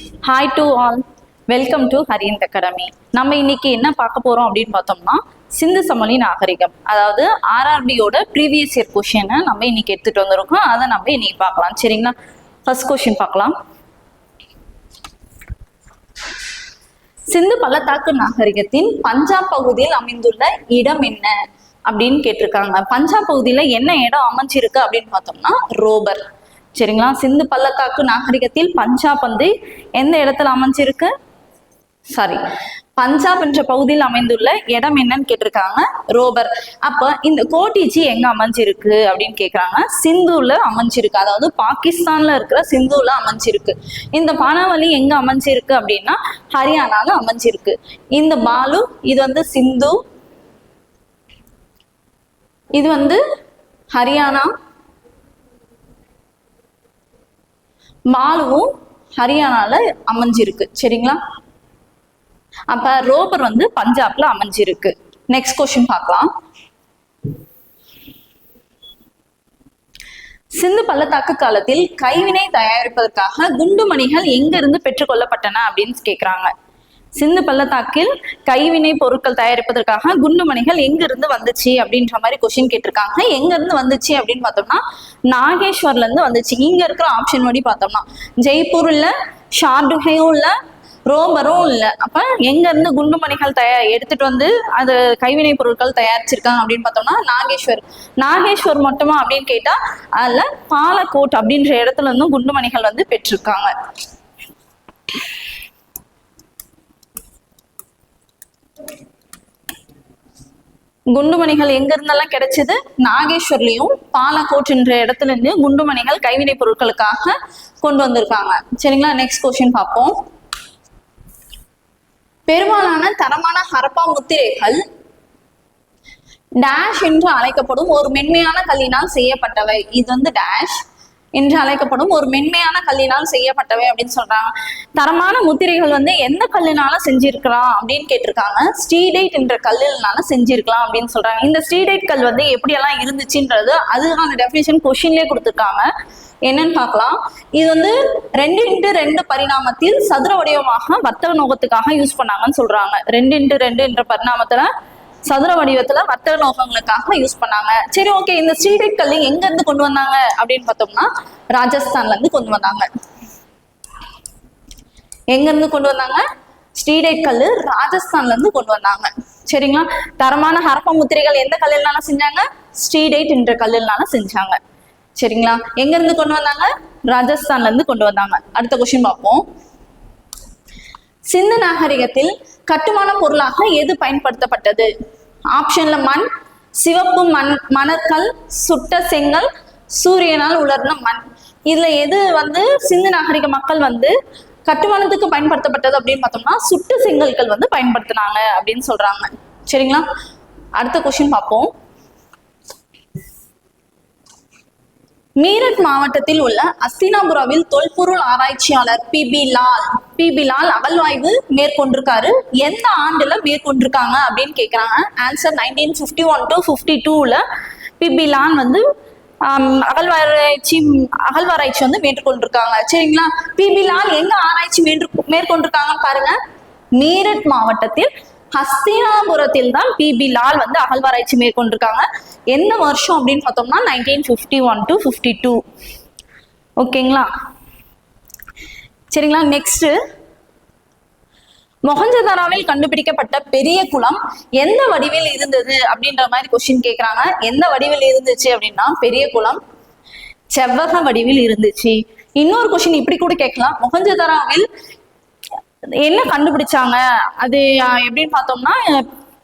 Hi to all welcome to Hariyanth academy நம்ம இன்னைக்கு என்ன பார்க்க போறோம் அப்படின்னு பார்த்தோம்னா சிந்து சமொழி நாகரிகம். அதாவது ஆர்ஆர்பியோட ப்ரீவியஸ் இயர் கொஷினை நம்ம இன்னைக்கு எடுத்துட்டு வந்திருக்கோம். அதை நம்ம இன்னைக்கு பார்க்கலாம். சரிங்களா? ஃபர்ஸ்ட் கொஷின் பார்க்கலாம். சிந்து பள்ளத்தாக்கு நாகரிகத்தின் பஞ்சாப் பகுதியில் அமைந்துள்ள இடம் என்ன அப்படின்னு கேட்டிருக்காங்க. பஞ்சாப் பகுதியில என்ன இடம் அமைஞ்சிருக்கு அப்படின்னு பார்த்தோம்னா ரோபர். சரிங்களா? சிந்து பள்ளத்தாக்கு நாகரிகத்தில் பஞ்சாப் வந்து எந்த இடத்துல அமைஞ்சிருக்கு? சாரி பஞ்சாப் என்ற பகுதியில் அமைந்துள்ள இடம் என்னன்னு கேட்டிருக்காங்க? ரோபர். அப்ப இந்த கோட்டிஜி எங்க அமைஞ்சிருக்கு அப்படின்னு கேக்குறாங்க? சிந்துல அமைஞ்சிருக்கு. அதாவது பாகிஸ்தான்ல இருக்கிற சிந்துல அமைஞ்சிருக்கு. இந்த பானாவலி எங்க அமைஞ்சிருக்கு அப்படின்னா ஹரியானால அமைஞ்சிருக்கு. இந்த பாலு இது வந்து சிந்து இது வந்து ஹரியானா மாலுவும் ஹரியானால அமைஞ்சிருக்கு. சரிங்களா? அப்ப ரோபர் வந்து பஞ்சாப்ல அமைஞ்சிருக்கு. நெக்ஸ்ட் கொஸ்டின் பார்க்கலாம். சிந்து பள்ளத்தாக்கு காலத்தில் கைவினை தயாரிப்பதற்காக குண்டுமணிகள் எங்கிருந்து பெற்றுக்கொள்ளப்பட்டன அப்படின்னு கேக்குறாங்க. சிந்து பள்ளத்தாக்கில் கைவினை பொருட்கள் தயாரிப்பதற்காக குண்டுமணிகள் எங்க இருந்து வந்துச்சு அப்படின்ற மாதிரி கொஸ்டின் கேட்டிருக்காங்க. எங்க இருந்து வந்துச்சு அப்படின்னு பார்த்தோம்னா நாகேஸ்வர்ல இருந்து வந்துச்சு. இங்க இருக்கிற ஆப்ஷன் படி பார்த்தோம்னா ஜெய்ப்பூர்ல ஷார்டுகையும் இல்ல ரோபரும் இல்ல அப்ப எங்க இருந்து குண்டுமணிகள் தயா எடுத்துட்டு வந்து அது கைவினை பொருட்கள் தயாரிச்சிருக்காங்க அப்படின்னு பார்த்தோம்னா நாகேஸ்வர். நாகேஸ்வர் மட்டுமா அப்படின்னு கேட்டா அதுல பாலக்கோட் அப்படின்ற இடத்துல இருந்தும் குண்டுமணிகள் வந்து பெற்றிருக்காங்க. குண்டுமணிகள் எங்க இருந்தெல்லாம் கிடைச்சது? நாகேஸ்வர்லயும் பாலக்கோட் என்ற இடத்துல இருந்து குண்டுமணிகள் கைவினை பொருட்களுக்காக கொண்டு வந்திருக்காங்க. சரிங்களா? நெக்ஸ்ட் கொஸ்டின் பார்ப்போம். பெரும்பாலான தரமான ஹரப்பா முத்திரைகள் டேஷ் என்று அழைக்கப்படும் ஒரு மென்மையான கல்லினால் செய்யப்பட்டவை. இது வந்து டேஷ் என்று அழைக்கப்படும் ஒரு மென்மையான கல்லினால் செய்யப்பட்டவை அப்படின்னு சொல்றாங்க. தரமான முத்திரைகள் வந்து எந்த கல்லினால செஞ்சிருக்கலாம் அப்படின்னு கேட்டிருக்காங்க. ஸ்டீடைட் என்ற கல்லினால செஞ்சிருக்கலாம் அப்படின்னு சொல்றாங்க. இந்த ஸ்டீடைட் கல் வந்து எப்படியெல்லாம் இருந்துச்சுன்றது அதுக்கான டெஃபினேஷன் கொஷின்லேயே கொடுத்துருக்காங்க. என்னன்னு பார்க்கலாம். இது வந்து ரெண்டு இன்ட்டு ரெண்டு பரிணாமத்தில் சதுர வடிவமாக வர்த்தக நோக்கத்துக்காக யூஸ் பண்ணாங்கன்னு சொல்றாங்க. ரெண்டு இன்ட்டு ரெண்டு என்ற பரிணாமத்துல சதுர வடிவத்துல வர்த்தக நோக்கங்களுக்காக யூஸ் பண்ணாங்க. சரி ஓகே இந்த ஸ்ரீடைட் கல்லு எங்க இருந்து கொண்டு வந்தாங்க? அப்படின்னு பார்த்தோம்னா ராஜஸ்தான்ல இருந்து கொண்டு வந்தாங்க. எங்க இருந்து கொண்டு வந்தாங்க? ஸ்ரீடைட் கல்லு ராஜஸ்தான்ல இருந்து கொண்டு வந்தாங்க. சரிங்களா? தரமான ஹரப்ப முத்திரைகள் எந்த கல்லினால செஞ்சாங்க? ஸ்ரீடைட் என்ற கல்லினால செஞ்சாங்க. சரிங்களா? எங்க இருந்து கொண்டு வந்தாங்க? ராஜஸ்தான்ல இருந்து கொண்டு வந்தாங்க. அடுத்த கொஸ்டின் பார்ப்போம். சிந்து நாகரிகத்தில் கட்டுமான பொருளாக எது பயன்படுத்தப்பட்டது? ஆப்ஷன்ல மண் சிவப்பு மண் மணற்கல் சுட்ட செங்கல் சூரியனால் உலர்ந்த மண். இதுல எது வந்து சிந்து நாகரிக மக்கள் வந்து கட்டுமானத்துக்கு பயன்படுத்தப்பட்டது அப்படின்னு பார்த்தோம்னா சுட்ட செங்கல்கள் வந்து பயன்படுத்தினாங்க அப்படின்னு சொல்றாங்க. சரிங்களா? அடுத்த கொஸ்டின் பார்ப்போம். மீரட் மாவட்டத்தில் உள்ள அஸ்தினாபுராவில் தொல்பொருள் ஆராய்ச்சியாளர் B B Lal. B B Lal அகழ்வாய்வு மேற்கொண்டிருக்காரு. எந்த ஆண்டுல மேற்கொண்டிருக்காங்க அப்படின்னு கேக்குறாங்க. Answer nineteen fifty one to fifty டூல பி பி லான் வந்து அகழ்வாராய்ச்சி அகழ்வாராய்ச்சி வந்து மேற்கொண்டிருக்காங்க. சரிங்களா? பி பி லால் எங்க ஆராய்ச்சி மேற்கொண்டிருக்காங்கன்னு பாருங்க. மீரட் மாவட்டத்தில் ஹஸ்தினாபுரத்தில் தான் பிபி லால் வந்து அகழ்வாராய்ச்சி மேற்கொண்டிருக்காங்க. எந்த வருஷம் அப்படின்னு பார்த்தோம்னா nineteen fifty one to fifty two ஓகேங்களா? சரிங்களா? நெக்ஸ்ட் மொஹஞ்சதாராவில் கண்டுபிடிக்கப்பட்ட பெரிய குளம் எந்த வடிவில் இருந்தது அப்படின்ற மாதிரி கொஸ்டின் கேட்கறாங்க எந்த வடிவில் இருந்துச்சு அப்படின்னா பெரிய குளம் செவ்வக வடிவில் இருந்துச்சு. இன்னொரு கொஸ்டின் இப்படி கூட கேட்கலாம். மொஹஞ்சதாராவில் என்ன கண்டுபிடிச்சாங்க? அது எப்படின்னு பார்த்தோம்னா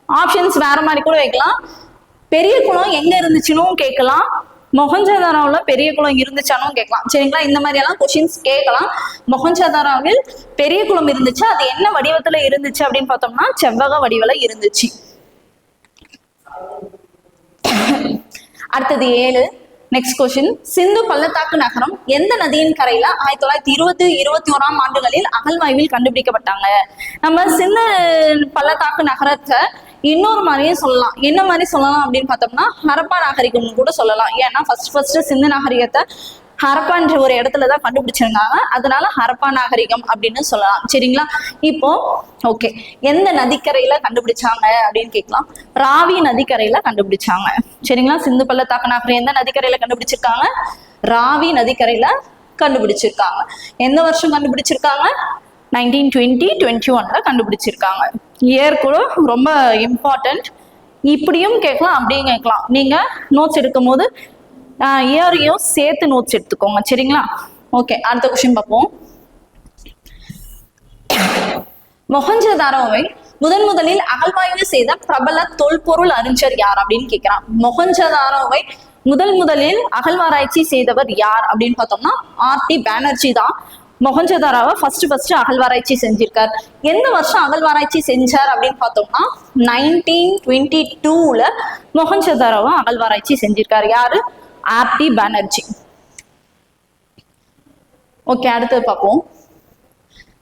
ஆப்ஷன்ஸ் வேற மாதிரி கூட வைக்கலாம். பெரிய குளம் எங்க இருந்துச்சுன்னும் கேட்கலாம். மொஹஞ்சதாராவில் பெரிய குளம் இருந்துச்சானும் கேட்கலாம். சரிங்களா? இந்த மாதிரி எல்லாம் கொஷின்ஸ் கேட்கலாம். மொஹஞ்சதாராவில் பெரிய குளம் இருந்துச்சு. அது என்ன வடிவத்துல இருந்துச்சு அப்படின்னு பார்த்தோம்னா செவ்வக வடிவில் இருந்துச்சு. அடுத்தது ஏழு. நெக்ஸ்ட் கொஸ்டின் சிந்து பள்ளத்தாக்கு நகரம் எந்த நதியின் கரையில ஆயிரத்தி தொள்ளாயிரத்தி இருபது இருபத்தி ஓராம் ஆண்டுகளில் அகழ்வாய்வில் கண்டுபிடிக்கப்பட்டாங்க? நம்ம சிந்து பள்ளத்தாக்கு நகரத்தை இன்னொரு மாதிரியும் சொல்லலாம். என்ன மாதிரி சொல்லலாம் அப்படின்னு பார்த்தோம்னா ஹரப்பா நாகரிகம்னு கூட சொல்லலாம். ஏன்னா ஃபர்ஸ்ட் ஃபர்ஸ்ட் சிந்து நாகரிகத்தை ஹரப்பான்ற ஒரு இடத்துல தான் கண்டுபிடிச்சிருந்தாங்க. அதனால ஹரப்பா நாகரிகம் அப்படின்னு சொல்லலாம். சரிங்களா? இப்போ ஓகே எந்த நதிக்கரையில கண்டுபிடிச்சாங்க அப்படின்னு கேட்கலாம். ராவி நதிக்கரையில கண்டுபிடிச்சாங்க. சரிங்களா? சிந்து பள்ளத்தாக்கு நாகரிகம் எந்த நதிக்கரையில கண்டுபிடிச்சிருக்காங்க? ராவி நதிக்கரையில கண்டுபிடிச்சிருக்காங்க. எந்த வருஷம் கண்டுபிடிச்சிருக்காங்க? நைன்டீன் டுவெண்ட்டி டுவெண்ட்டி ஒன்ல கண்டுபிடிச்சிருக்காங்க. இயர் கூட ரொம்ப இம்பார்ட்டன்ட் இப்படியும் கேட்கலாம் அப்படியும் கேட்கலாம். நீங்க நோட்ஸ் எடுக்கும் போது இயரையும் சேர்த்து நோட்ஸ் எடுத்துக்கோங்க சரிங்களா? ஓகே அடுத்த கொஸ்டின் பார்ப்போம். மொஹஞ்சதாரோவை முதன் முதலில் அகழ்வாய்வு செய்த பிரபல தொல்பொருள் அறிஞர் யார் அப்படின்னு கேட்கிறான் மொஹஞ்சதாரோவை முதல் முதலில் அகழ்வாராய்ச்சி செய்தவர் யார் அப்படின்னு பார்த்தோம்னா ஆர் டி பானர்ஜி தான். மொஹஞ்சதாராவை ஃபர்ஸ்ட் ஃபர்ஸ்ட் அகழ்வாராய்ச்சி செஞ்சிருக்கார். எந்த வருஷம் அகழ்வாராய்ச்சி செஞ்சார் அப்படின்னு பார்த்தோம்னா நைன்டீன் டுவெண்ட்டி டூல மொஹஞ்சதாராவை அகழ்வாராய்ச்சி செஞ்சிருக்கார். யாரு? ஆப்டி பானர்ஜி. ஓகே அடுத்து பார்ப்போம்.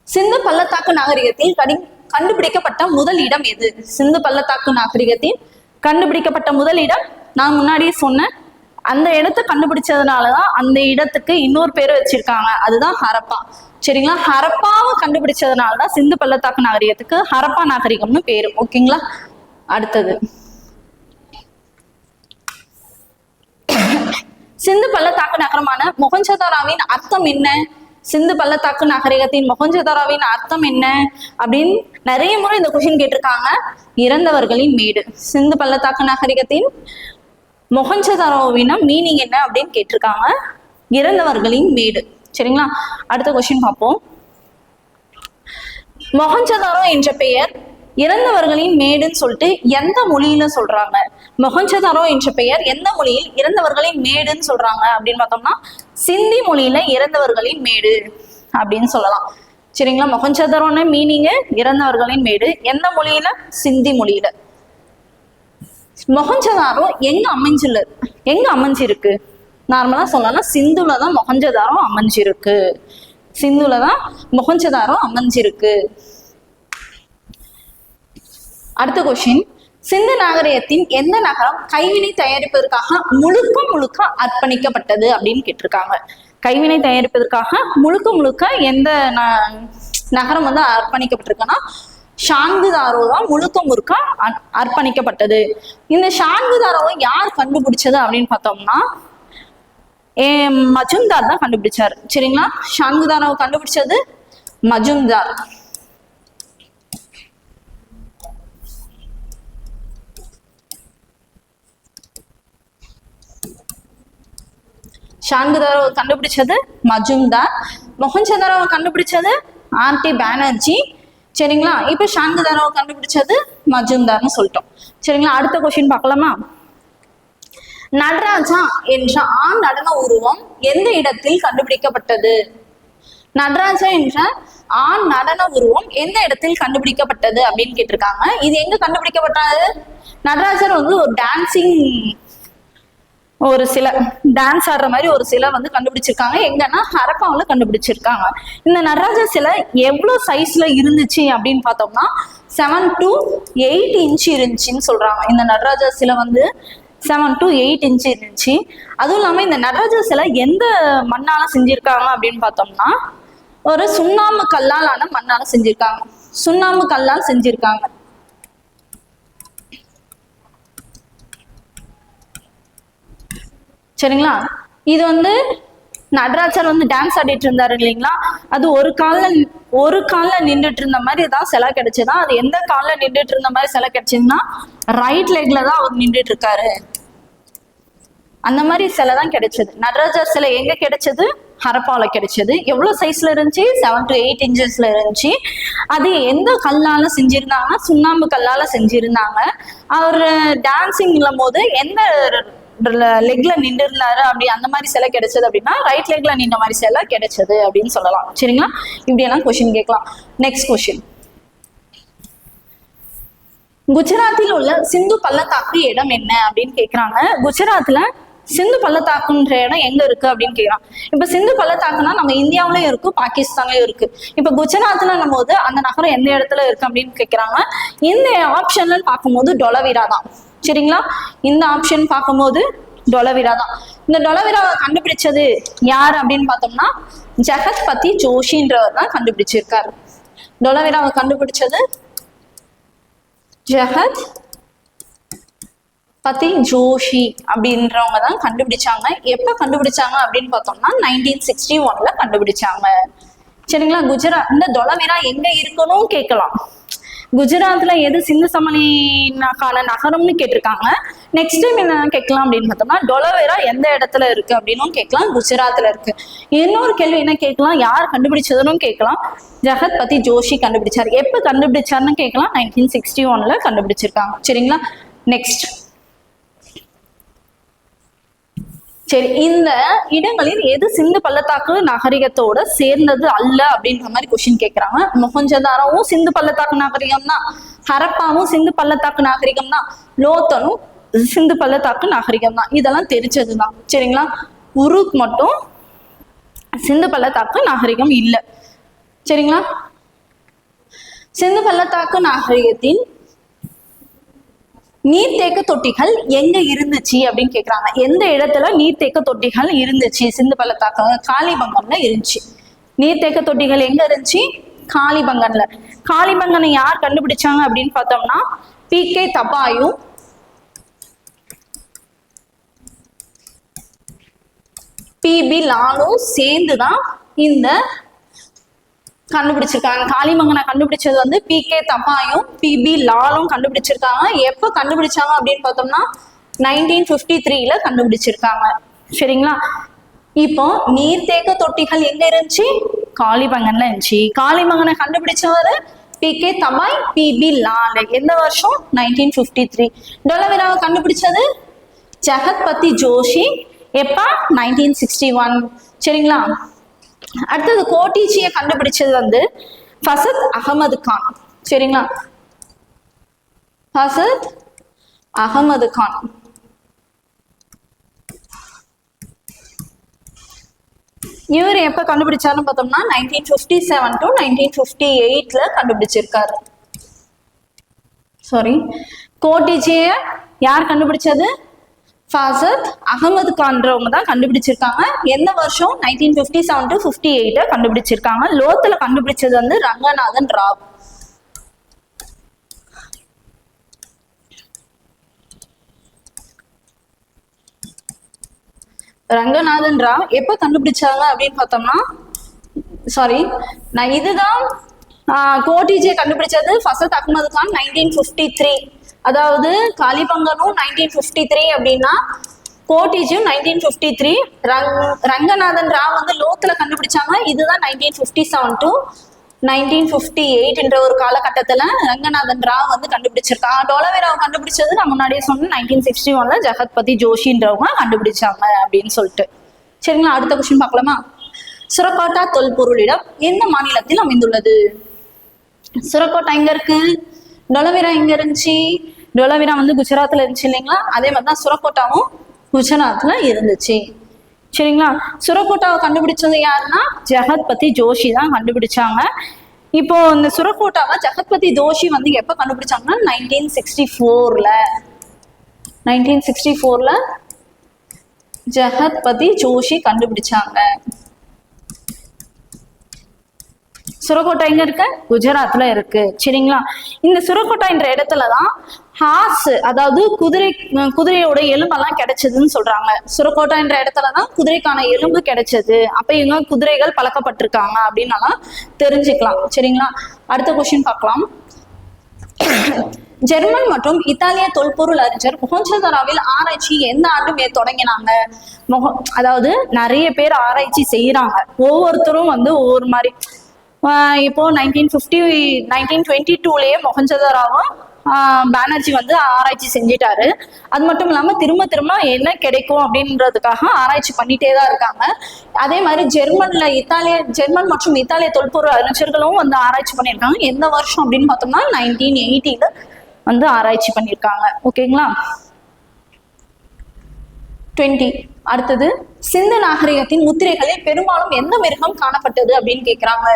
சிந்து பள்ளத்தாக்கு நாகரிகத்தில் கடி கண்டுபிடிக்கப்பட்ட முதல் இடம் எது? சிந்து பள்ளத்தாக்கு நாகரிகத்தில் கண்டுபிடிக்கப்பட்ட முதல் இடம் நான் முன்னாடியே சொன்னேன். அந்த இடத்த கண்டுபிடிச்சதுனாலதான் அந்த இடத்துக்கு இன்னொரு பேர் வச்சிருக்காங்க. அதுதான் ஹரப்பா. சரிங்களா? ஹரப்பாவை கண்டுபிடிச்சதுனாலதான் சிந்து பள்ளத்தாக்கு நாகரிகத்துக்கு ஹரப்பா நாகரிகம்னு பேரு. ஓகேங்களா அடுத்தது. சிந்து பள்ளத்தாக்கு நகரமான மொகஞ்சதாராவின் அர்த்தம் என்ன? சிந்து பள்ளத்தாக்கு நாகரிகத்தின் மொகஞ்சதாராவின் அர்த்தம் என்ன? அப்படின்னு நிறைய முறை இந்த கொஷின் கேட்டிருக்காங்க. இறந்தவர்களின் மேடு. சிந்து பள்ளத்தாக்கு நகரிகத்தின் மொகஞ்சதாரோவின மீனிங் என்ன அப்படின்னு கேட்டிருக்காங்க. இறந்தவர்களின் மேடு. சரிங்களா? அடுத்த கொஷின் பார்ப்போம். மொகஞ்சதாரோ என்ற பெயர் இறந்தவர்களின் மேடுன்னு சொல்லிட்டு எந்த மொழியில சொல்றாங்க? மொஹஞ்சதாரோ என்ற பெயர் எந்த மொழியில் இறந்தவர்களின் மேடுன்னு சொல்றாங்க அப்படின்னு பார்த்தோம்னா சிந்தி மொழியில இறந்தவர்களின் மேடு அப்படின்னு சொல்லலாம். சரிங்களா? மொஹஞ்சதாரோன்னு மீனிங்கு இறந்தவர்களின் மேடு. எந்த மொழியில? சிந்தி மொழியில. மொஹஞ்சதாரோ எங்க அமைஞ்சுள்ள எங்க அமைஞ்சிருக்கு? நார்மலா சொல்லலாம் சிந்துல தான் மொஹஞ்சதாரோ அமைஞ்சிருக்கு. சிந்துல தான் மொஹஞ்சதாரோ அமைஞ்சிருக்கு. அடுத்த கொஸ்டின் சிந்து நாகரிகத்தின் எந்த நகரம் கைவினை தயாரிப்பதற்காக முழுக்க முழுக்க அர்ப்பணிக்கப்பட்டது அப்படின்னு கேட்டிருக்காங்க. கைவினை தயாரிப்பதற்காக முழுக்க முழுக்க எந்த ந- நகரம் வந்து அர்ப்பணிக்கப்பட்டிருக்குன்னா ஷாங்குதாரோ தான் முழுக்க முழுக்க அர்- அர்ப்பணிக்கப்பட்டது. இந்த ஷாங்குதாரோவை யார் கண்டுபிடிச்சது அப்படின்னு பார்த்தோம்னா ஏ மஜும்தார் தான் கண்டுபிடிச்சார். சரிங்களா? ஷாங்குதாரோவை கண்டுபிடிச்சது மஜும்தார். ஷாங்குதாரோவை கண்டுபிடிச்சது? மஜும்தார் மொஹஞ்சதாரோவை கண்டுபிடிச்சது? R D Banerjee. சரிங்களா? இப்போ ஷாங்குதாரோவை கண்டுபிடிச்சது மஜும்தார்னு சொல்லிட்டோம். சரிங்களா? அடுத்த கொஸ்டின் பார்க்கலாமா? நடராஜா என்ற ஆண் நடன உருவம் எந்த இடத்தில் கண்டுபிடிக்கப்பட்டது? நடராஜா என்ற ஆண் நடன உருவம் எந்த இடத்தில் கண்டுபிடிக்கப்பட்டது அப்படின்னு கேட்டிருக்காங்க. இது எங்க கண்டுபிடிக்கப்பட்டது? நடராஜர் வந்து ஒரு டான்சிங் ஒரு சில டான்ஸ் ஆடுற மாதிரி ஒரு சிலை வந்து கண்டுபிடிச்சிருக்காங்க. எங்கன்னா ஹரப்பாவுல கண்டுபிடிச்சிருக்காங்க. இந்த நடராஜர் சிலை எவ்வளோ சைஸ்ல இருந்துச்சு அப்படின்னு பார்த்தோம்னா செவன் டு எயிட் இன்ச் இருந்துச்சுன்னு சொல்றாங்க. இந்த நடராஜா சிலை வந்து செவன் டு எயிட் இன்ச் இருந்துச்சு. அதுவும் இல்லாமல் இந்த நடராஜா சிலை எந்த மண்ணால செஞ்சிருக்காங்க அப்படின்னு பார்த்தோம்னா ஒரு சுண்ணாம்பு கல்லால் ஆன மண்ணால செஞ்சிருக்காங்க. சுண்ணாம்பு கல்லால் செஞ்சிருக்காங்க. சரிங்களா? இது வந்து நடராஜர் வந்து டான்ஸ் ஆடிட்டு இருந்தாரு இல்லைங்களா? அது ஒரு காலில் ஒரு காலில் நின்றுட்டு இருந்த மாதிரி தான் சிலை கிடைச்சதா? அது எந்த கால்ல நின்றுட்டு இருந்த மாதிரி சிலை கிடைச்சதுன்னா ரைட் லெக்ல தான் அவர் நின்றுட்டு இருக்காரு. அந்த மாதிரி சிலை தான் கிடைச்சது. நடராஜர் சிலை எங்க கிடைச்சது? ஹரப்பால கிடைச்சது. எவ்வளவு சைஸ்ல இருந்துச்சு? செவன் டு எயிட் இன்ச்சஸ்ல இருந்துச்சு. அது எந்த கல்லால செஞ்சிருந்தாங்கன்னா சுண்ணாம்பு கல்லால செஞ்சிருந்தாங்க. அவர் டான்சிங்ல போது எந்த லெக்ல நின்று இருந்தாரு அப்படி அந்த மாதிரி சிலை கிடைச்சது அப்படின்னா ரைட் லெக்ல நின்ற மாதிரி சிலை கிடைச்சது அப்படின்னு சொல்லலாம். சரிங்களா? இப்படியெல்லாம் கொஸ்டின் கேட்கலாம். நெக்ஸ்ட் கொஸ்டின் குஜராத்தில் உள்ள சிந்து பள்ளத்தாக்கு இடம் என்ன அப்படின்னு கேக்குறாங்க. குஜராத்ல சிந்து பள்ளத்தாக்குன்ற இடம் எங்க இருக்கு அப்படின்னு கேக்குறான். இப்ப சிந்து பள்ளத்தாக்குனா நம்ம இந்தியாவிலயும் இருக்கு பாகிஸ்தான்லயும் இருக்கு. இப்ப குஜராத்ல போது அந்த நகரம் எந்த இடத்துல இருக்கு அப்படின்னு கேக்குறாங்க. இந்த ஆப்ஷன்ல பார்க்கும்போது டொலவிரா தான். சரிங்களா? இந்த ஆப்ஷன் பார்க்கும்போது டொலவிரா தான். இந்த டொலவிராவை கண்டுபிடிச்சது யார் அப்படின்னு பார்த்தோம்னா ஜெகத் பத்தி ஜோஷின்றவர் தான் கண்டுபிடிச்சிருக்காரு. டொலவிராவை கண்டுபிடிச்சது ஜெகத் பத்தி ஜோஷி அப்படின்றவங்க தான் கண்டுபிடிச்சாங்க. எப்ப கண்டுபிடிச்சாங்க அப்படின்னு பார்த்தோம்னா நைன்டீன் சிக்ஸ்டி ஒன்ல கண்டுபிடிச்சாங்க. சரிங்களா குஜராத் இந்த தொலைவிரா எங்க இருக்கணும் கேட்கலாம். குஜராத்ல எது சிந்து சமணிக்கான நகரம்னு கேட்டிருக்காங்க. நெக்ஸ்ட் டைம் என்ன கேட்கலாம் அப்படின்னு பார்த்தோம்னா டொலவேரா எந்த இடத்துல இருக்கு அப்படின்னும் கேட்கலாம் குஜராத்ல இருக்கு. இன்னொரு கேள்வி என்ன கேட்கலாம் யார் கண்டுபிடிச்சதுன்னு கேட்கலாம். ஜெகத் பத்தி ஜோஷி கண்டுபிடிச்சார். எப்ப கண்டுபிடிச்சாருன்னு கேட்கலாம் நைன்டீன் சிக்ஸ்டி ஒன்ல கண்டுபிடிச்சிருக்காங்க. சரிங்களா? நெக்ஸ்ட் சரி இந்த இடங்களில் எது சிந்து பள்ளத்தாக்கு நாகரிகத்தோட சேர்ந்தது அல்ல அப்படின்ற மாதிரி கொஸ்டின் கேக்குறாங்க. மொஹஞ்சதாராவும் சிந்து பள்ளத்தாக்கு நாகரிகம் தான் ஹரப்பாவும் சிந்து பள்ளத்தாக்கு நாகரிகம் தான் லோத்தனும் சிந்து பள்ளத்தாக்கு நாகரிகம் தான் இதெல்லாம் தெரிஞ்சதுதான். சரிங்களா? உருக் மட்டும் சிந்து பள்ளத்தாக்கு நாகரிகம் இல்லை. சரிங்களா? சிந்து பள்ளத்தாக்கு நாகரிகத்தின் நீர்த்தேக்க தொட்டிகள் எங்க இருந்துச்சு அப்படின்னு கேக்குறாங்க. எந்த இடத்துல நீர்த்தேக்க தொட்டிகள் இருந்துச்சு? சிந்து பள்ளத்தாக்கம் காளிபங்கம்ல இருந்துச்சு. நீர்த்தேக்க தொட்டிகள் எங்க இருந்துச்சு? காளிபங்கன்ல. காளிபங்கனை யார் கண்டுபிடிச்சாங்க அப்படின்னு பார்த்தோம்னா பி கே தபாயும் பிபி லாலும் சேர்ந்து தான் இந்த கண்டுபிடிச்சிருக்காங்க. காளிமங்கனை கண்டுபிடிச்சது வந்து பி கே தப்பாயும் பிபி லாலும் கண்டுபிடிச்சிருக்காங்க. எப்போ கண்டுபிடிச்சாங்க அப்படின்னு பார்த்தோம்னா நைன்டீன் ஃபிஃப்டி த்ரீல கண்டுபிடிச்சிருக்காங்க. சரிங்களா? இப்போ நீர்த்தேக்க தொட்டிகள் எங்க இருந்துச்சு? காளிமங்கன்ல இருந்துச்சு. காளிமங்கனை கண்டுபிடிச்சவர் பி கே தமாய் பிபி லால். எந்த வருஷம்? நைன்டீன் ஃபிஃப்டி த்ரீ டொலவிராவை கண்டுபிடிச்சது? ஜெகத்பதி ஜோஷி. எப்ப? நைன்டீன் சிக்ஸ்டி ஒன் சரிங்களா? அடுத்தது கோட்டீச்சியை கண்டுபிடிச்சது வந்து ஃபசத் அகமது கான். சரிங்களா? ஃபசத் அகமது கான். இவர் எப்ப கண்டுபிடிச்சாருன்னு பார்த்தோம்னா nineteen fifty seven to nineteen fifty எயிட்ல கண்டுபிடிச்சிருக்காரு. சாரி கோட்டிச்சியை யார் கண்டுபிடிச்சது? ஃபாசத் அகமது கான்றவங்க தான் கண்டுபிடிச்சிருக்காங்க. எந்த வருஷம்? Nineteen fifty seven to fifty எயிட்டை கண்டுபிடிச்சிருக்காங்க. லோத்தில் கண்டுபிடிச்சது வந்து ரங்கநாதன் ராவ். ரங்கநாதன் ராவ் எப்போ கண்டுபிடிச்சாங்க அப்படின்னு பார்த்தோம்னா சாரி நான் இதுதான் கோட்டிஜே கண்டுபிடிச்சது Fazal Ahmed Khan nineteen fifty three அதாவது காளிபங்கனும் நைன்டீன் ஃபிஃப்டி த்ரீ அப்படின்னா கோட்டிஜும் nineteen fifty three Rang Ranganathan Rao வந்து லோத்தில் கண்டுபிடிச்சாங்க. இதுதான் nineteen fifty seven to nineteen fifty எயிட்ன்ற ஒரு காலகட்டத்தில் ரங்கநாதன் ராவ் வந்து கண்டுபிடிச்சிருக்காங்க டோலவேராவை கண்டுபிடிச்சது நான் முன்னாடியே சொன்னேன். நைன்டீன் சிக்ஸ்டி ஒன்ல ஜெகத்பதி ஜோஷின்றவங்க கண்டுபிடிச்சாங்க அப்படின்னு சொல்லிட்டு. சரிங்களா? அடுத்த கொஸ்டின் பார்க்கலாமா? சுரக்கோட்டா தொல்பொருளிடம் எந்த மாநிலத்தில் அமைந்துள்ளது? சுரக்கோட்டா எங்க இருக்கு? டொலவேரா எங்க இருந்துச்சு? டொலவிரா வந்து குஜராத்தில் இருந்துச்சு இல்லைங்களா? அதே மாதிரி தான் சுரக்கோட்டாவும் குஜராத்தில் இருந்துச்சு. சரிங்களா? சுரக்கோட்டாவை கண்டுபிடிச்சது யாருன்னா ஜெகத்பதி ஜோஷி தான் கண்டுபிடிச்சாங்க. இப்போ இந்த சுரக்கோட்டாவை ஜெகத்பதி ஜோஷி வந்து எப்போ கண்டுபிடிச்சாங்கன்னா நைன்டீன் சிக்ஸ்டி ஃபோரில் நைன்டீன் சிக்ஸ்டி ஃபோரில் ஜெகத்பதி ஜோஷி கண்டுபிடிச்சாங்க. சுரக்கோட்டை எங்க இருக்கு குஜராத்ல இருக்கு. சரிங்களா? இந்த சுரக்கோட்டைன்ற இடத்துல தான் ஹார்ஸ் அதாவது குதிரை குதிரையோட எலும்பெல்லாம் கிடைச்சதுன்னு சொல்றாங்க. சுரக்கோட்டைன்ற இடத்துல தான் குதிரைக்கான எலும்பு கிடைச்சது. அப்ப இவங்க குதிரைகள் பழக்கப்பட்டிருக்காங்க அப்படின்னாலாம் தெரிஞ்சுக்கலாம். சரிங்களா? அடுத்த கொஸ்டின் பார்க்கலாம். ஜெர்மன் மற்றும் இத்தாலிய தொல்பொருள் அறிஞர் மொஹஞ்சதாராவில் ஆராய்ச்சி எந்த ஆண்டு மே தொடங்கினாங்க? மொஹ அதாவது நிறைய பேர் ஆராய்ச்சி செய்யறாங்க ஒவ்வொருத்தரும் வந்து ஒவ்வொரு மாதிரி இப்போ நைன்டீன் ஃபிஃப்டி நைன்டீன் டுவெண்ட்டி டூலேயே மொஹஞ்சதாராவும் பானர்ஜி வந்து ஆராய்ச்சி செஞ்சிட்டாரு. அது மட்டும் இல்லாம திரும்ப திரும்ப என்ன கிடைக்கும் அப்படின்றதுக்காக ஆராய்ச்சி பண்ணிட்டே தான் இருக்காங்க. அதே மாதிரி ஜெர்மன்ல இத்தாலிய ஜெர்மன் மற்றும் இத்தாலிய தொல்பொருள் அறிஞர்களும் வந்து ஆராய்ச்சி பண்ணியிருக்காங்க. எந்த வருஷம் அப்படின்னு பார்த்தோம்னா நைன்டீன் எயிட்டில வந்து ஆராய்ச்சி பண்ணியிருக்காங்க. ஓகேங்களா டுவெண்ட்டி அடுத்தது சிந்து நாகரிகத்தின் முத்திரைகளில் பெரும்பாலும் எந்த மிருகம் காணப்பட்டது அப்படின்னு கேட்கிறாங்க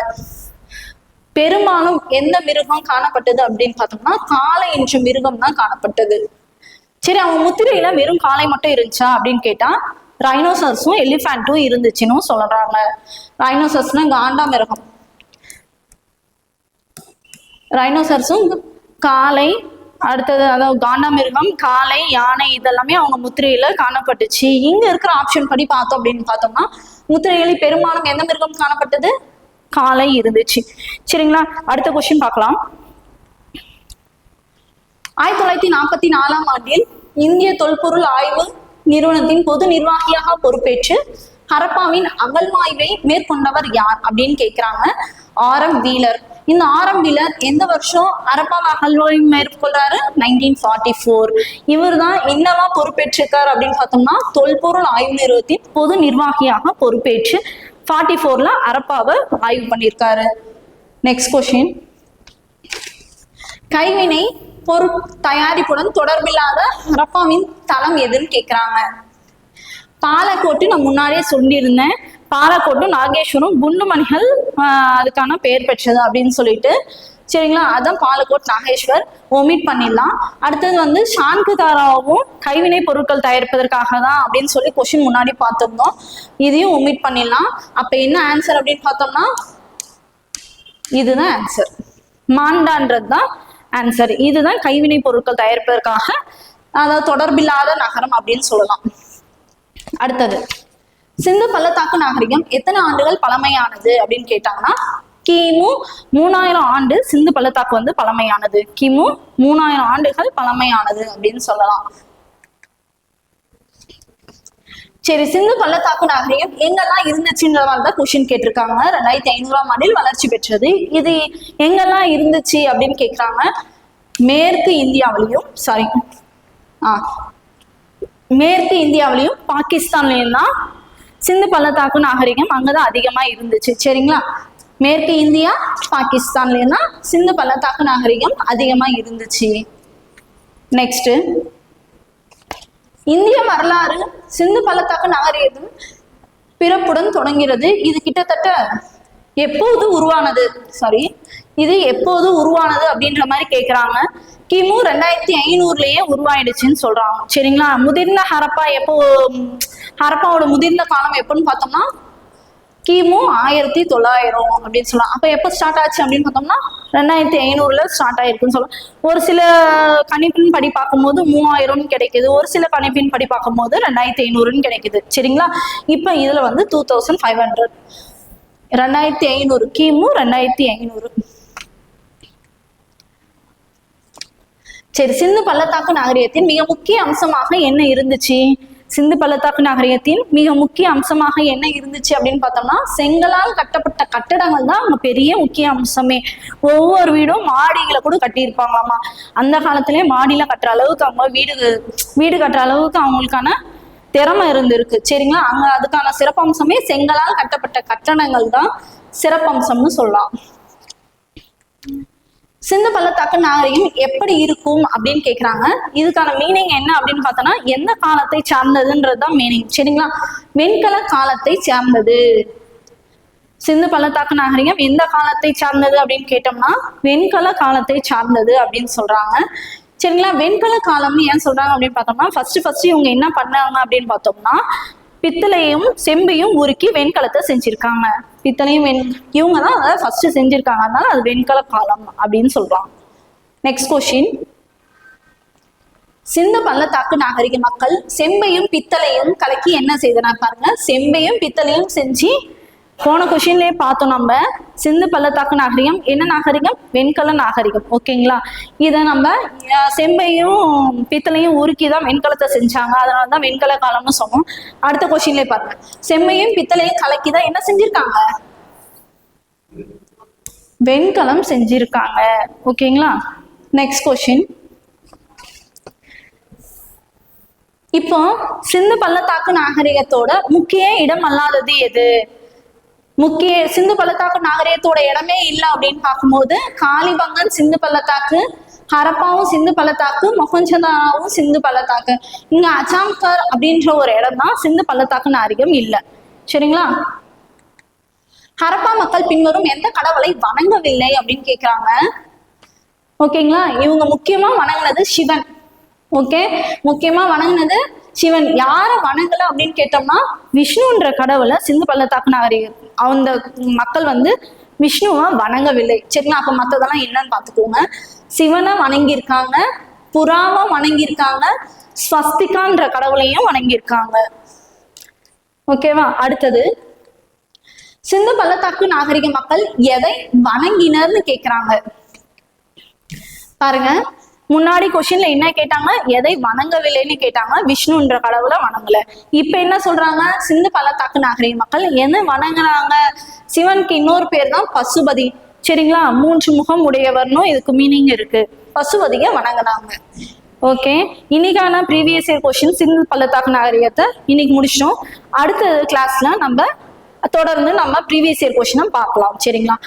பெரும்பாலும் எந்த மிருகம் காணப்பட்டது அப்படின்னு பார்த்தோம்னா காளை என்ற மிருகம் தான் காணப்பட்டது. சரி அவங்க முத்திரையில வெறும் காளை மட்டும் இருந்துச்சா அப்படின்னு கேட்டா ரைனோசர்ஸும் எலிஃபேண்ட்டும் இருந்துச்சுன்னு சொல்றாங்க. ரைனோசர்ஸ்னா காண்டாமிருகம் ரைனோசர்ஸும் காளை அடுத்தது அதாவது காண்டாமிருகம் காளை யானை இதெல்லாமே அவங்க முத்திரையில காணப்பட்டுச்சு. இங்க இருக்கிற ஆப்ஷன் படி பார்த்தோம் அப்படின்னு பார்த்தோம்னா முத்திரைகளில் பெரும்பாலும் எந்த மிருகம் காணப்பட்டது? காளை இருந்துச்சு. சரிங்களா? அடுத்த கொஸ்டின் பார்க்கலாம். ஆயிரத்தி தொள்ளாயிரத்தி நாற்பத்தி நாலாம் ஆண்டில் இந்திய தொல்பொருள் ஆய்வு நிறுவனத்தின் பொது நிர்வாகியாக பொறுப்பேற்று ஹரப்பாவின் அகழ்வாய்வை மேற்கொண்டவர் யார் அப்படின்னு கேட்கிறாங்க ஆர் எம் வீலர். இந்த ஆரம்பில எந்த வருஷம் ஹரப்பாவை அகழ்வாய்வு மேற்கொள்றாரு? நைன்டீன் ஃபார்ட்டி ஃபோர் இவர் தான் என்னெல்லாம் பொறுப்பேற்றிருக்காரு அப்படின்னு பார்த்தோம்னா தொல்பொருள் ஆய்வு நிறுவனத்தின் பொது நிர்வாகியாக பொறுப்பேற்று ஃபார்ட்டி ஃபோர்ல அரப்பாவை ஆய்வு பண்ணியிருக்காரு. நெக்ஸ்ட் கொஸ்டின் கைவினை பொருட் தயாரிப்புடன் தொடர்பில்லாத ஹரப்பாவின் தளம் எதுன்னு கேக்குறாங்க. பாலக்கோட்டு நான் முன்னாடியே சொல்லியிருந்தேன். பாலக்கோட்டும் நாகேஸ்வரம் குண்டுமணிகள் அதுக்கான பெயர் பெற்றது அப்படின்னு சொல்லிட்டு. சரிங்களா? அதான் பாலக்கோட் நாகேஸ்வர். ஒமிட் பண்ணிடலாம். அடுத்தது வந்து சான்குதாராவும் கைவினை பொருட்கள் தயாரிப்பதற்காக தான் அப்படின்னு சொல்லி கொஸ்டின் முன்னாடி பார்த்துருந்தோம். இதையும் ஒமிட் பண்ணிடலாம். அப்ப என்ன ஆன்சர் அப்படின்னு பார்த்தோம்னா இதுதான் ஆன்சர் மாண்டான்றது தான் ஆன்சர் இதுதான் கைவினை பொருட்கள் தயாரிப்பதற்காக அதாவது தொடர்பில்லாத நகரம் அப்படின்னு சொல்லலாம். அடுத்தது. சிந்து பள்ளத்தாக்கு நாகரிகம் எத்தனை ஆண்டுகள் பழமையானது அப்படின்னு கேட்டாங்கன்னா கிமு மூணாயிரம் ஆண்டு சிந்து பள்ளத்தாக்கு வந்து பழமையானது. கிமு மூணாயிரம் ஆண்டுகள் பழமையானது அப்படின்னு சொல்லலாம். சரி சிந்து பள்ளத்தாக்கு நாகரிகம் எங்கெல்லாம் இருந்துச்சுன்ற மாதிரி தான் கொஸ்டின் கேட்டிருக்காங்க. ரெண்டாயிரத்தி ஐநூறாம் ஆண்டில் வளர்ச்சி பெற்றது. இது எங்கெல்லாம் இருந்துச்சு அப்படின்னு கேட்குறாங்க. மேற்கு இந்தியாவிலையும் சாரி ஆ மேற்கு இந்தியாவிலையும் பாகிஸ்தான்லயும் தான் சிந்து பள்ளத்தாக்கு நாகரிகம் அங்கதான் அதிகமா இருந்துச்சு. சரிங்களா? மேற்கு இந்தியா பாகிஸ்தான்லன்னா சிந்து பள்ளத்தாக்கு நாகரிகம் அதிகமா இருந்துச்சு. நெக்ஸ்ட் இந்திய வரலாறு சிந்து பள்ளத்தாக்கு நாகரிகம் பிறப்புடன் தொடங்கிறது இது கிட்டத்தட்ட எப்போது உருவானது? சாரி இது எப்போது உருவானது அப்படின்ற மாதிரி கேக்குறாங்க. கிமு ரெண்டாயிரத்தி ஐநூறுலயே உருவாயிடுச்சுன்னு சொல்றாங்க. சரிங்களா? முதிர்ந்த ஹரப்பா எப்போ ஹரப்பாவோட முதிர்ந்த காலம் எப்போன்னு பார்த்தோம்னா கிமு ஆயிரத்தி தொள்ளாயிரம் அப்படின்னு சொல்லலாம். அப்ப எப்போ ஸ்டார்ட் ஆச்சு அப்படின்னு பார்த்தோம்னா ரெண்டாயிரத்தி ஐநூறுல ஸ்டார்ட் ஆயிருக்குன்னு சொல்லலாம். ஒரு சில கணிப்பின் படி பார்க்கும்போது மூவாயிரம்னு கிடைக்குது. ஒரு சில கணிப்பின் படி பார்க்கும்போது ரெண்டாயிரத்தி ஐநூறுன்னு கிடைக்குது. சரிங்களா? இப்போ இதுல வந்து டூ தௌசண்ட் ஃபைவ் ஹண்ட்ரட் ரெண்டாயிரத்தி ஐநூறு கிமு ரெண்டாயிரத்தி ஐநூறு. சரி சிந்து பள்ளத்தாக்கு நாகரிகத்தின் மிக முக்கிய அம்சமாக என்ன இருந்துச்சு? சிந்து பள்ளத்தாக்கு நாகரிகத்தின் மிக முக்கிய அம்சமாக என்ன இருந்துச்சு அப்படின்னு பார்த்தோம்னா செங்கலால் கட்டப்பட்ட கட்டடங்கள் தான் அங்க பெரிய முக்கிய அம்சமே. ஒவ்வொரு வீடும் மாடிகளை கூட கட்டியிருப்பாங்களாமா. அந்த காலத்திலே மாடியில கட்டுற அளவுக்கு அவங்க வீடு வீடு கட்டுற அளவுக்கு அவங்களுக்கான திறமை இருந்திருக்கு. சரிங்களா? அங்க அதுக்கான சிறப்பம்சமே செங்கலால் கட்டப்பட்ட கட்டடங்கள் தான் சிறப்பம்சம்னு சொல்லலாம். சிந்து பள்ளத்தாக்கு நாகரிகம் எப்படி இருக்கும் அப்படின்னு கேக்குறாங்க. இதுக்கான மீனிங் என்ன அப்படின்னு பார்த்தோம்னா எந்த காலத்தை சார்ந்ததுன்றது தான் மீனிங் சரிங்களா? வெண்கல காலத்தை சார்ந்தது. சிந்து பள்ளத்தாக்கு நாகரிகம் எந்த காலத்தை சார்ந்தது அப்படின்னு கேட்டோம்னா வெண்கல காலத்தை சார்ந்தது அப்படின்னு சொல்றாங்க. சரிங்களா? வெண்கல காலம்னு ஏன் சொல்றாங்க அப்படின்னு பார்த்தோம்னா ஃபர்ஸ்ட் ஃபர்ஸ்ட் இவங்க என்ன பண்ணாங்க அப்படின்னு பார்த்தோம்னா பித்தளையும் செம்பையும் உருக்கி வெண்கலத்தை செஞ்சிருக்காங்க. பித்தளையும் வெண் இவங்க தான் அதை ஃபர்ஸ்ட் செஞ்சிருக்காங்க. அதனால அது வெண்கல காலம் அப்படின்னு சொல்றாங்க. நெக்ஸ்ட் கொஸ்டின் சிந்து பள்ளத்தாக்கு நாகரிக மக்கள் செம்பையும் பித்தளையும் கலக்கி என்ன செய்தனா பாருங்க. செம்பையும் பித்தளையும் செஞ்சு போன கொஷின்லயே பார்த்தோம் நம்ம. சிந்து பள்ளத்தாக்கு நாகரிகம் என்ன நாகரிகம்? வெண்கல நாகரிகம். ஓகேங்களா? இதை நம்ம செம்பையும் பித்தளையும் உருக்கி தான் வெண்கலத்தை செஞ்சாங்க. அதனால தான் வெண்கல காலம்னு சொன்னோம். அடுத்த கொஷின்லயே பாருங்க. செம்மையும் பித்தளையும் கலக்கி தான் என்ன செஞ்சிருக்காங்க? வெண்கலம் செஞ்சிருக்காங்க. ஓகேங்களா? நெக்ஸ்ட் கொஸ்டின் இப்போ சிந்து பள்ளத்தாக்கு நாகரிகத்தோட முக்கிய இடம் அல்லாதது எது? முக்கிய சிந்து பள்ளத்தாக்கு நாகரிகத்தோட இடமே இல்லை அப்படின்னு பார்க்கும்போது காளிபங்கன் சிந்து பள்ளத்தாக்கு ஹரப்பாவும் சிந்து பள்ளத்தாக்கு மொஹஞ்சதாராவும் சிந்து பள்ளத்தாக்கு. இங்க அச்சாம்கர் அப்படின்ற ஒரு இடம் தான் சிந்து பள்ளத்தாக்கு நாகரிகம் இல்லை. சரிங்களா? ஹரப்பா மக்கள் பின்வரும் எந்த கடவுளை வணங்கவில்லை அப்படின்னு கேக்குறாங்க. ஓகேங்களா? இவங்க முக்கியமா வணங்கினது சிவன். ஓகே? முக்கியமா வணங்கினது சிவன் யார வணங்கல அப்படின்னு கேட்டோம்னா விஷ்ணுன்ற கடவுளை சிந்து பள்ளத்தாக்கு நகரி அந்த மக்கள் வந்து விஷ்ணுவை வணங்கவில்லை. சரிங்களா? அப்ப மத்ததெல்லாம் என்னன்னு பாத்துக்கோங்க சிவனை வணங்கியிருக்காங்க புறாவை வணங்கியிருக்காங்க ஸ்வஸ்திகான்ற கடவுளையும் வணங்கியிருக்காங்க. ஓகேவா? அடுத்தது சிந்து பள்ளத்தாக்கு நாகரிக மக்கள் எதை வணங்கினர்னு கேக்குறாங்க? பாருங்க முன்னாடி கொஸ்டின்ல என்ன கேட்டாங்க? எதை வணங்கவில்லைன்னு கேட்டாங்க. விஷ்ணுன்ற கடவுளை வணங்கல. இப்ப என்ன சொல்றாங்க? சிந்து பள்ளத்தாக்கு நாகரிக மக்கள் என்ன வணங்குறாங்க? சிவனுக்கு இன்னொரு பேர் தான் பசுபதி. சரிங்களா? மூன்று முகம் உடையவர்னும் இதுக்கு மீனிங் இருக்கு. பசுபதிய வணங்குனாங்க ஓகே இன்னைக்கான ப்ரீவியஸ் இயர் கொஸ்டின் சிந்து பள்ளத்தாக்கு நாகரிகத்தை இன்னைக்கு முடிச்சிட்டோம். அடுத்த கிளாஸ்ல நம்ம தொடர்ந்து நம்ம ப்ரீவியஸ் இயர் கொஸ்டினும் பார்க்கலாம். சரிங்களா?